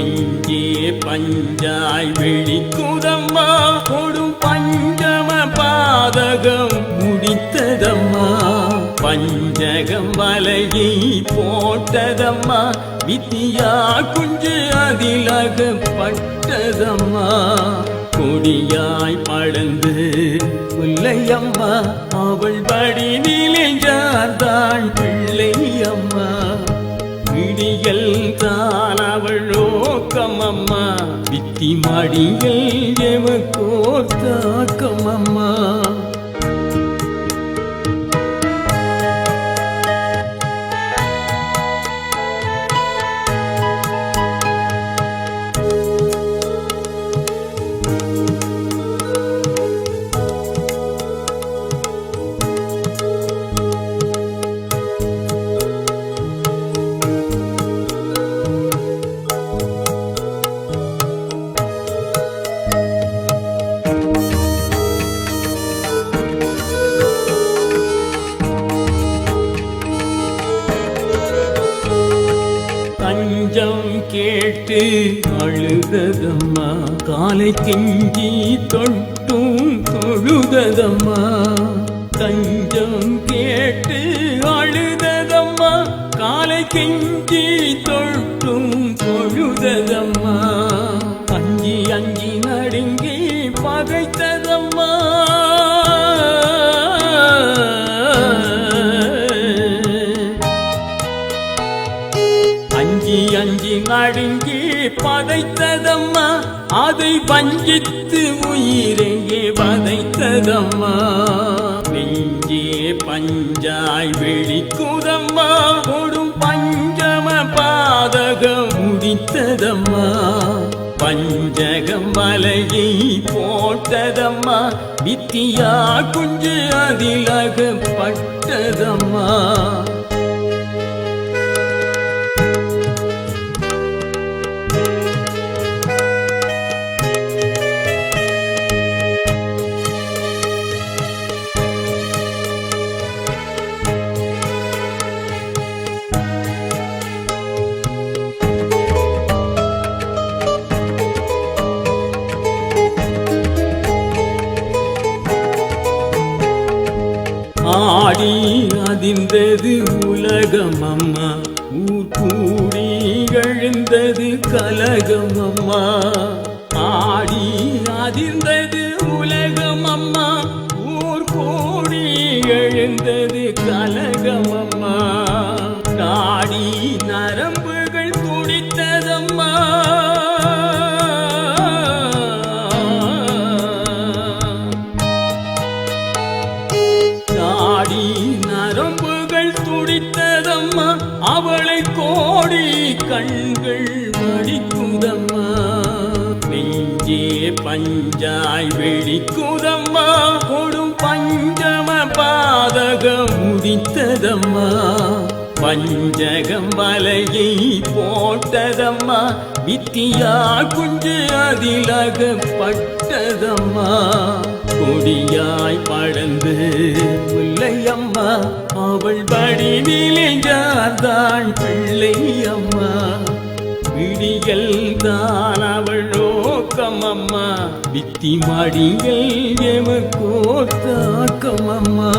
நெஞ்சே பஞ்சாய் வெளிக்குதம்மா கொடும் பஞ்சம பாதகம் முடித்ததம்மா. பஞ்சகம் வலையை போட்டதம்மா. வித்தியா குஞ்சு அதிலகப்பட்டதம்மா. கொடியாய் பழந்து பிள்ளையம்மா அவள் படி நிலைஞ்சார்தான் பிள்ளையம்மா. விடியல் தான் அவள் நோக்கமம்மா வித்தி மடிகள் எமக்கோ தாக்கமம்மா தஞ்சம் அழுததம்மா காலை கெஞ்சி தொட்டும் தொழுததம்மா. தஞ்சம் கேட்டு அழுததம்மா காலை கெஞ்சி தொட்டும் தொழுததம்மா. அஞ்சி அஞ்சி நடுங்கி பகைத்ததம்மா அஞ்சி அஞ்சி நடுங்கி பதைத்ததம்மா. அதை வஞ்சித்து உயிரையே வதைத்ததம்மா. நெஞ்சே பஞ்சாய் வெளிக்குதம்மா கொடும் பஞ்சம பாதகம் முடித்ததம்மா. பஞ்சகம் மலையை போட்டதம்மா. வித்தியா குஞ்சு அதிலகப்பட்டதம்மா. அதிர்ந்தது உலகம் அம்மா ஊர்கூடி எழுந்தது கலகம் அம்மா ஆடி அதிர்ந்தது உலகம் அம்மா ஊர்கூடி எழுந்தது கலகம் அம்மா துடித்ததம்மா அவளை கோடி கண்கள் வடிக்குதம்மா. நெஞ்சே பஞ்சாய் வெடிக்குதம்மா. கொடும் பஞ்சம பாதகம் முடித்ததம்மா பஞ்சகம் வலையை போட்டதம்மா. வித்தியா குஞ்சு அதிலகப்பட்டதம்மா. கொடியாய் படந்து. பிள்ளையம்மா அவள் படி நிலைஞ்சார்தான் பிள்ளையம்மா விடிகள் தான் அவள் நோக்கம் அம்மா வித்தி மடிகள் எமக்கோ தாக்கம் அம்மா